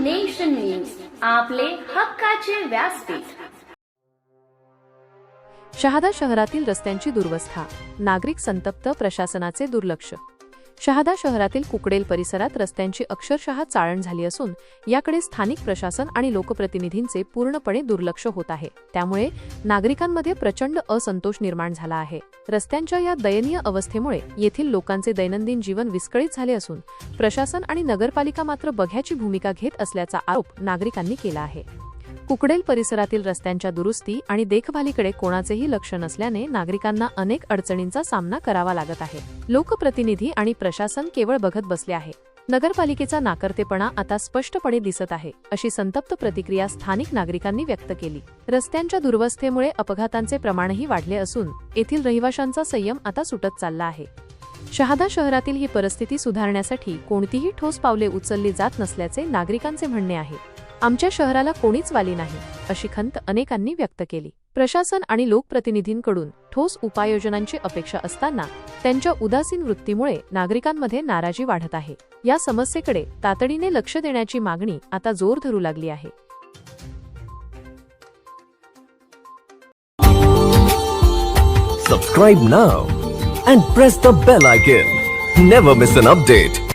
Nation news आपले हक्काचे व्यासपीठ. शहादा शहरातील रस्त्यांची दुर्वस्था नागरिक संतप्त प्रशासनाचे दुर्लक्ष. शहादा शहरातील कुकडेल परिसरात रस्त्यांची अक्षरशः चाळण झाली असून याकडे स्थानिक प्रशासन आणि लोकप्रतिनिधींचे पूर्णपणे दुर्लक्ष होत आहे. त्यामुळे नागरिकांमध्ये प्रचंड असंतोष निर्माण झाला आहे. रस्त्यांच्या या दयनीय अवस्थेमुळे येथील लोकांचे दैनंदिन जीवन विस्कळीत झाले असून प्रशासन आणि नगरपालिका मात्र बघ्याची भूमिका घेत असल्याचा आरोप नागरिकांनी केला आहे. कुकडेल परिसरातील रस्त्यांच्या दुरुस्ती आणि देखभालीकडे कोणाचेही लक्ष नसल्याने नागरिकांना अनेक अडचणींचा सामना करावा लागत आहे. लोकप्रतिनिधी आणि प्रशासन केवळ बघत बसले आहे. नगरपालिकेचा नाकर्तेपणा आता स्पष्टपणे दिसत आहे अशी संतप्त प्रतिक्रिया स्थानिक नागरिकांनी व्यक्त केली. रस्त्यांच्या दुर्वस्थेमुळे अपघातांचे प्रमाणही वाढले असून येथील रहिवाशांचा संयम आता सुटत चालला आहे. शहादा शहरातील ही परिस्थिती सुधारण्यासाठी कोणतीही ठोस पावले उचलली जात नसल्याचे नागरिकांचे म्हणणे आहे. आमच्या शहराला कोणीच वाली नाही अशी खंत अनेकांनी व्यक्त केली प्रशासन आणि लोकप्रतिनिधींकडून ठोस उपाययोजनांची अपेक्षा असताना त्यांच्या उदासीन वृत्तीमुळे नागरिकांमध्ये नाराजी वाढत आहे या समस्येकडे तातडीने लक्ष देण्याची मागणी आता जोर धरू लागली आहे Subscribe now and press the bell icon. Never miss an update.